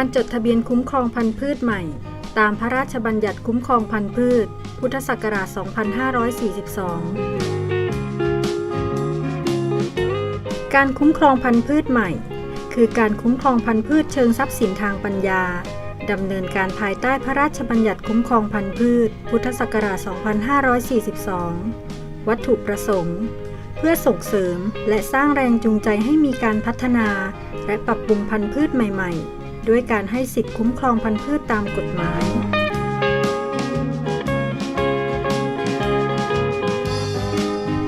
การจดทะเบียนคุ้มครองพันธุ์พืชใหม่ ตามพระราชบัญญัติคุ้มครองพันธุ์พืช พุทธศักราช 2542 การคุ้มครองพันธุ์พืชใหม่ คือการคุ้มครองพันธุ์พืชเชิงทรัพย์สินทางปัญญาดำเนินการภายใต้พระราชบัญญัติคุ้มครองพันธุ์พืช พุทธศักราช 2542 วัตถุประสงค์ เพื่อส่งเสริมและสร้างแรงจูงใจให้มีการพัฒนา และปรับปรุงพันธุ์พืชใหม่ ๆ ด้วยการให้สิทธิคุ้มครองพันธุ์พืชตามกฎหมาย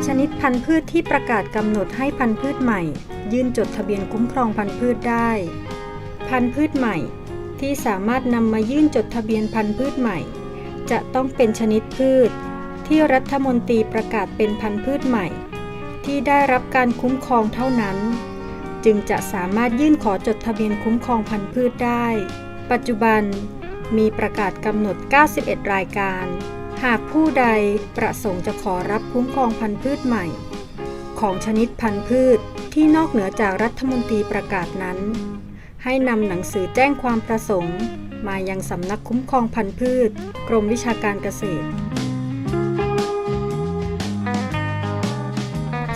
ชนิดพันธุ์พืชที่ประกาศกำหนดให้พันธุ์พืชใหม่ ยื่นจดทะเบียนคุ้มครองพันธุ์พืชได้ พันธุ์พืชใหม่ ที่สามารถนำมายื่นจดทะเบียนพันธุ์พืชใหม่ จะต้องเป็นชนิดพืช ที่รัฐมนตรีประกาศเป็นพันธุ์พืชใหม่ ที่ได้รับการคุ้มครองเท่านั้น จึงจะสามารถยื่นขอจดทะเบียนคุ้มครองพันธุ์พืชได้ ปัจจุบันมีประกาศกำหนด 91 รายการ หากผู้ใดประสงค์จะขอรับคุ้มครองพันธุ์พืชใหม่ ของชนิดพันธุ์พืชที่นอกเหนือจากรัฐมนตรีประกาศนั้น ให้นำหนังสือแจ้งความประสงค์ มายังสำนักคุ้มครองพันธุ์พืช กรมวิชาการเกษตร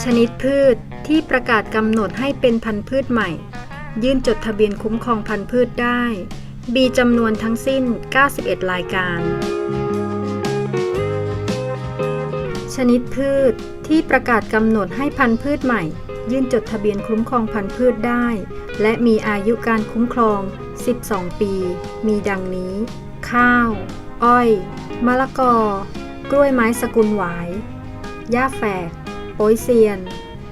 ชนิดพืช ที่ประกาศกำหนดให้เป็นพันธุ์พืชใหม่ ยื่นจดทะเบียนคุ้มครองพันธุ์พืชได้ มีจำนวนทั้งสิ้น 91 รายการ ชนิดพืชที่ประกาศกำหนดให้พันธุ์พืชใหม่ ยื่นจดทะเบียนคุ้มครองพันธุ์พืชได้ และมีอายุการคุ้มครอง 12 ปี มีดังนี้ ข้าว อ้อย มะละกอ กล้วยไม้สกุลหวาย หญ้าแฝกโป๊ยเซียน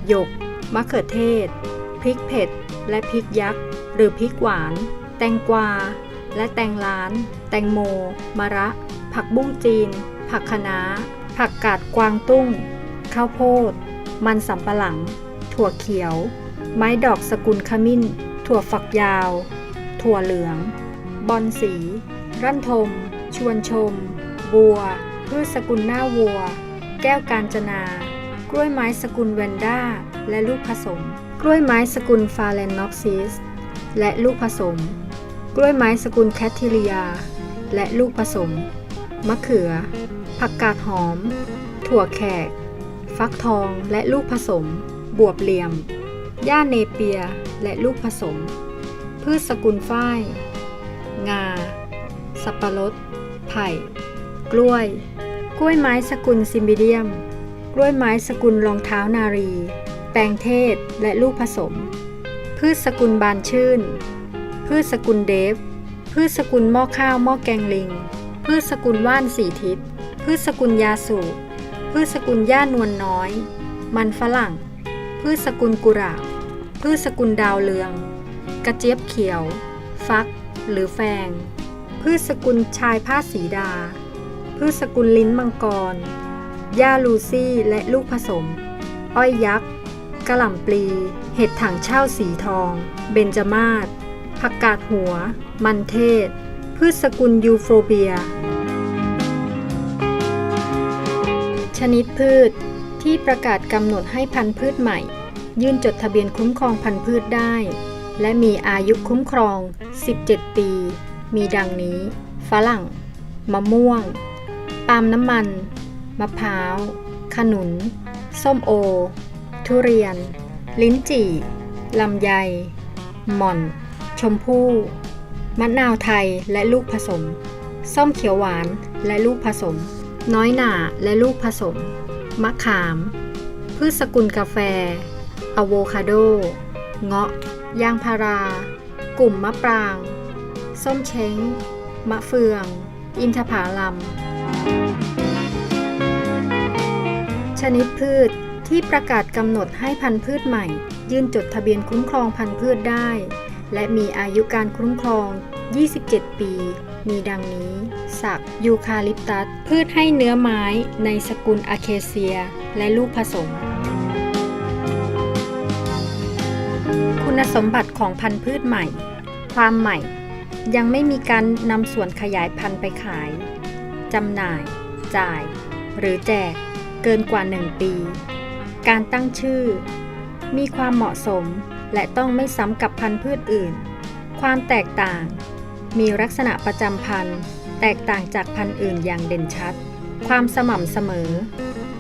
หยก มะเขือเทศ พริกเผ็ด และพริกยักษ์ หรือพริกหวาน แตงกวา และแตงล้าน แตงโม มะระ ผักบุ้งจีน ผักคะน้า ผักกาดกวางตุ้ง ข้าวโพด มันสำปะหลัง ถั่วเขียว ไม้ดอกสกุลขมิ้น ถั่วฝักยาว ถั่วเหลือง บอนสี รั่นทม ชวนชม บัว พืชสกุลหน้าวัว แก้วกาญจนา กล้วยไม้สกุลแวนด้า และลูกผสม กล้วยไม้สกุลฟาเลนน็อกซิสและลูกผสม กล้วยไม้สกุลแคททิเลียและลูกผสม มะเขือ ผักกาดหอม ถั่วแขก ฟักทองและลูกผสม บวบเหลี่ยม หญ้าเนเปียและลูกผสม พืชสกุลฝ้าย งา สับปะรด ไผ่ กล้วย กล้วยไม้สกุลซิมบิเดียม กล้วยไม้สกุลรองเท้านารี แตงเทศและลูกผสม พืชสกุลบานชื่น พืชสกุลเดฟ พืชสกุลหม้อข้าวหม้อแกงลิง พืชสกุลว่านสีทิศ พืชสกุลยาสูบพืชสกุลหญ้านวลน้อย มันฝรั่ง พืชสกุลกุหลาบ พืชสกุลดาวเรือง กระเจี๊ยบเขียว ฟัก หรือแฟง พืชสกุลชายผ้าสีดา พืชสกุลลิ้นมังกรหญ้าลูซี่และลูกผสม อ้อยยักษ์ กระหล่ำปลี เห็ดถังเช่าสีทอง เบญจมาศผักกาดหัว มันเทศ พืชสกุลยูโฟเบีย ชนิดพืชที่ประกาศกำหนดให้พันธุ์พืชใหม่ ยื่นจดทะเบียนคุ้มครองพันธุ์พืชได้ และมีอายุคุ้มครอง 17 ปี มีดังนี้ ฝรั่ง มะม่วง ปาล์มน้ำมัน มะพร้าว ขนุน ส้มโอ ทุเรียน ลิ้นจี่ ลำไย หม่อน ชมพู่ มะนาวไทยและลูกผสม ส้มเขียวหวานและลูกผสม น้อยหน่าและลูกผสม มะขาม พืชสกุลกาแฟ อะโวคาโด เงาะ ยางพารา กลุ่มมะปราง ส้มเช้ง มะเฟือง อินทผลัมชนิดพืช ที่ประกาศกำหนดให้พันธุ์พืชใหม่ ยื่นจดทะเบียนคุ้มครองพันธุ์พืชได้ และมีอายุการคุ้มครอง 27 ปี มีดังนี้ สักยูคาลิปตัส พืชให้เนื้อไม้ในสกุลอะเคเซีย และลูกผสม คุณสมบัติของพันธุ์พืชใหม่ ความใหม่ ยังไม่มีการนำส่วนขยายพันธุ์ไปขายจำหน่าย จ่าย หรือแจกเกินกว่า 1 ปี การตั้งชื่อ มีความเหมาะสมและต้องไม่ซ้ำกับพันธุ์พืชอื่น ความแตกต่าง มีลักษณะประจำพันธุ์ แตกต่างจากพันธุ์อื่นอย่างเด่นชัด ความสม่ำเสมอ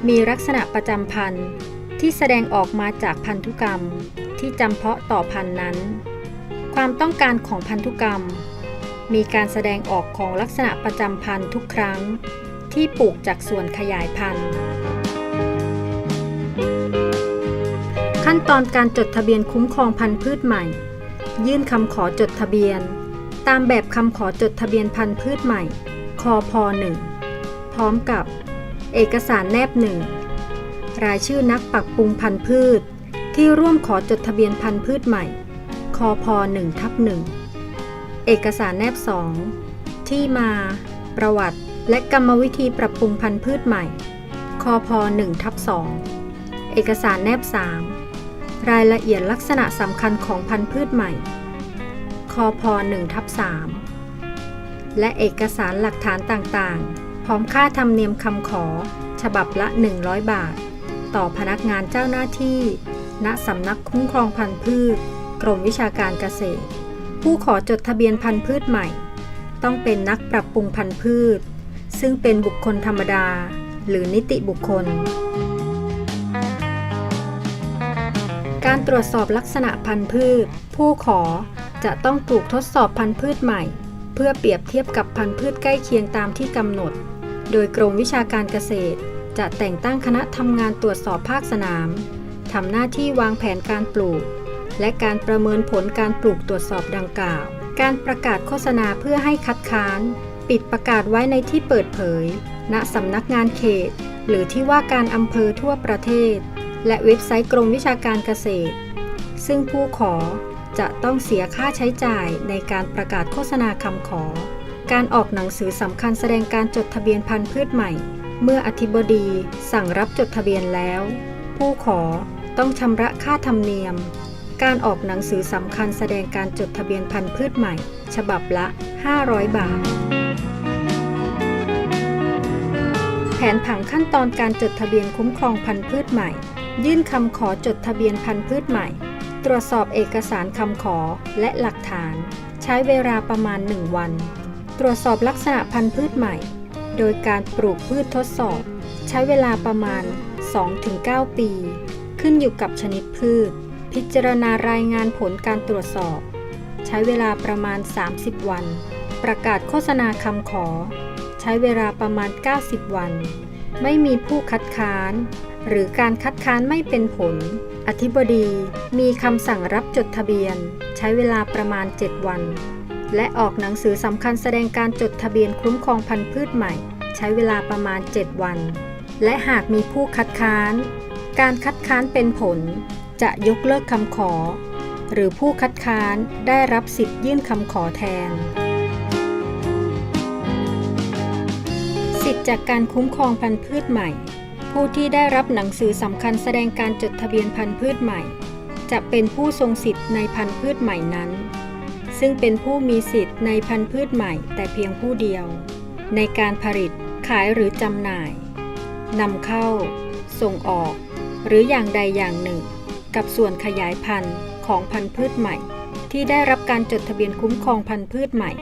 มีลักษณะประจำพันธุ์ที่แสดงออกมาจากพันธุกรรม ที่จำเพาะต่อพันธุ์นั้น ความต้องการของพันธุกรรม มีการแสดงออกของลักษณะประจำพันธุ์ทุกครั้ง ที่ปลูกจากส่วนขยายพันธุ์ ขั้นตอนการจดทะเบียนคุ้มครองพันธุ์พืชใหม่ ยื่นคำขอจดทะเบียน ตามแบบคำขอจดทะเบียนพันธุ์พืชใหม่ คอพ1พร้อมกับ เอกสารแนบหนึ่งรายชื่อนักปรับปรุงพันธุ์พืช ที่ร่วมขอจดทะเบียนพันธุ์พืชใหม่ คอพ1ทับ1เอกสารแนบ 2 ที่มา ประวัติ และกรรมวิธีปรับปรุงพันธุ์พืชใหม่ คอพ1ทับ2เอกสารแนบ 3 รายละเอียดลักษณะสำคัญของพันธุ์พืชใหม่ คพ1ทับ3และเอกสารหลักฐานต่างๆ พร้อมค่าธรรมเนียมคำขอ ฉบับละ 100 บาท ต่อพนักงานเจ้าหน้าที่ ณสำนักคุ้มครองพันธุ์พืช กรมวิชาการเกษตร ผู้ขอจดทะเบียนพันธุ์พืชใหม่ ต้องเป็นนักปรับปรุงพันธุ์พืช ซึ่งเป็นบุคคลธรรมดา หรือนิติบุคคล การตรวจสอบลักษณะพันธุ์พืช ผู้ขอจะต้องปลูกทดสอบพันธุ์พืชใหม่ เพื่อเปรียบเทียบกับพันธุ์พืชใกล้เคียงตามที่กำหนด โดยกรมวิชาการเกษตร จะแต่งตั้งคณะทำงานตรวจสอบภาคสนามทำหน้าที่วางแผนการปลูก และการประเมินผลการปลูกตรวจสอบดังกล่าว การประกาศโฆษณาเพื่อให้คัดค้าน ปิดประกาศไว้ในที่เปิดเผย ณสำนักงานเขต หรือที่ว่าการอำเภอทั่วประเทศ และเว็บไซต์กรมวิชาการเกษตร ซึ่งผู้ขอจะต้องเสียค่าใช้จ่ายในการประกาศโฆษณาคำขอ การออกหนังสือสำคัญแสดงการจดทะเบียนพันธุ์พืชใหม่ เมื่ออธิบดีสั่งรับจดทะเบียนแล้ว ผู้ขอต้องชำระค่าธรรมเนียม การออกหนังสือสำคัญแสดงการจดทะเบียนพันธุ์พืชใหม่ ฉบับละ 500 บาท แผนผังขั้นตอนการจดทะเบียนคุ้มครองพันธุ์พืชใหม่ ยื่นคำขอจดทะเบียนพันธุ์พืชใหม่ ตรวจสอบเอกสารคำขอและหลักฐาน ใช้เวลาประมาณ 1 วัน ตรวจสอบลักษณะพันธุ์พืชใหม่ โดยการปลูกพืชทดสอบ ใช้เวลาประมาณ 2-9 ปี ขึ้นอยู่กับชนิดพืช พิจารณารายงานผลการตรวจสอบ ใช้เวลาประมาณ 30 วัน ประกาศโฆษณาคำขอ ใช้เวลาประมาณ 90 วัน ไม่มีผู้คัดค้าน หรือการคัดค้านไม่เป็นผล อธิบดีมีคำสั่งรับจดทะเบียน ใช้เวลาประมาณ 7 วัน และออกหนังสือสำคัญแสดงการจดทะเบียนคุ้มครองพันธุ์พืชใหม่ ใช้เวลาประมาณ 7 วัน และหากมีผู้คัดค้าน การคัดค้านเป็นผล จะยกเลิกคำขอ หรือผู้คัดค้านได้รับสิทธิ์ยื่นคำขอแทน จากการคุ้มครองพันธุ์พืชใหม่ ผู้ที่ได้รับหนังสือสำคัญแสดงการจดทะเบียนพันธุ์พืชใหม่ จะเป็นผู้ทรงสิทธิ์ในพันธุ์พืชใหม่นั้น ซึ่งเป็นผู้มีสิทธิ์ในพันธุ์พืชใหม่ แต่เพียงผู้เดียว ในการผลิตขายหรือจำหน่ายนำเข้า ส่งออก หรืออย่างใดอย่างหนึ่ง กับส่วนขยายพันธุ์ของพันธุ์พืชใหม่ ที่ได้รับการจดทะเบียนคุ้มครองพันธุ์พืชใหม่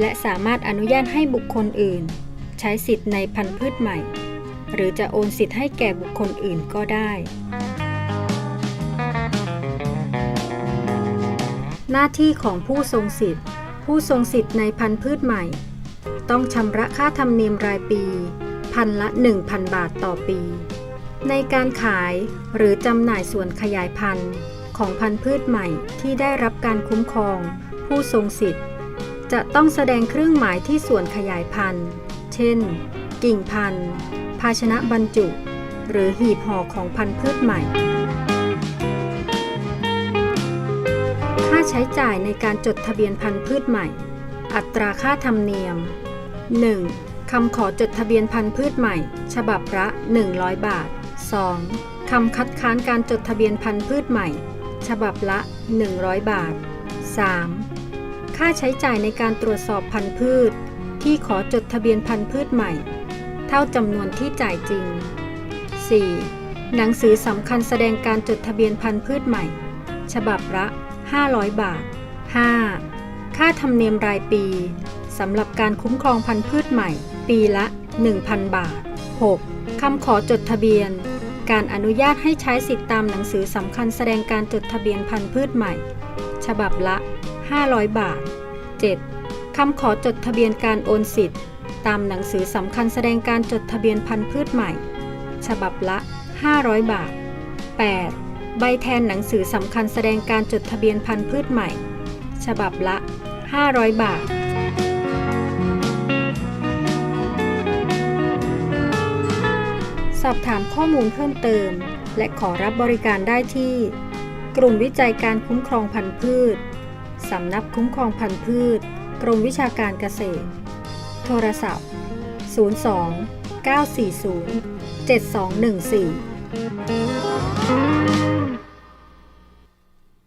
และสามารถอนุญาตให้บุคคลอื่น ใช้สิทธิ์ในพันธุ์พืชใหม่ หรือจะโอนสิทธิ์ให้แก่บุคคลอื่นก็ได้ หน้าที่ของผู้ทรงสิทธิ์ ผู้ทรงสิทธิ์ในพันธุ์พืชใหม่ ต้องชำระค่าธรรมเนียมรายปี พันละ 1,000 บาทต่อปี ในการขายหรือจำหน่ายส่วนขยายพันธุ์ของพันธุ์พืชใหม่ที่ได้รับการคุ้มครอง ผู้ทรงสิทธิ์จะต้องแสดงเครื่องหมายที่ส่วนขยายพันธุ์ เช่น กิ่งพันธุ์ ภาชนะบรรจุ หรือหีบห่อของพันธุ์พืชใหม่ ค่าใช้จ่ายในการจดทะเบียนพันธุ์พืชใหม่ อัตราค่าธรรมเนียม 1. คำขอจดทะเบียนพันธุ์พืชใหม่ ฉบับละ 100 บาท 2. คำคัดค้านการจดทะเบียนพันธุ์พืชใหม่ ฉบับละ 100 บาท 3. ค่าใช้จ่ายในการตรวจสอบพันธุ์พืช ที่ขอจดทะเบียนพันธุ์พืชใหม่ เท่าจำนวนที่จ่ายจริง 4. หนังสือสำคัญแสดงการจดทะเบียนพันธุ์พืชใหม่ ฉบับละ 500 บาท 5. ค่าธรรมเนียมรายปีสำหรับการคุ้มครองพันธุ์พืชใหม่ ปีละ 1,000 บาท 6. คำขอจดทะเบียน การอนุญาตให้ใช้สิทธิตามหนังสือสำคัญแสดงการจดทะเบียนพันธุ์พืชใหม่ ฉบับละ 500 บาท 7. คำขอจดทะเบียนการโอนสิทธิ์ ตามหนังสือสำคัญแสดงการจดทะเบียนพันธุ์พืชใหม่ ฉบับละ 500 บาท 8. ใบแทนหนังสือสำคัญแสดงการจดทะเบียนพันธุ์พืชใหม่ ฉบับละ 500 บาทสอบถามข้อมูลเพิ่มเติม และขอรับบริการได้ที่ กลุ่มวิจัยการคุ้มครองพันธุ์พืช สำนักคุ้มครองพันธุ์พืช กรมวิชาการเกษตร โทรศัพท์ 02 940 7214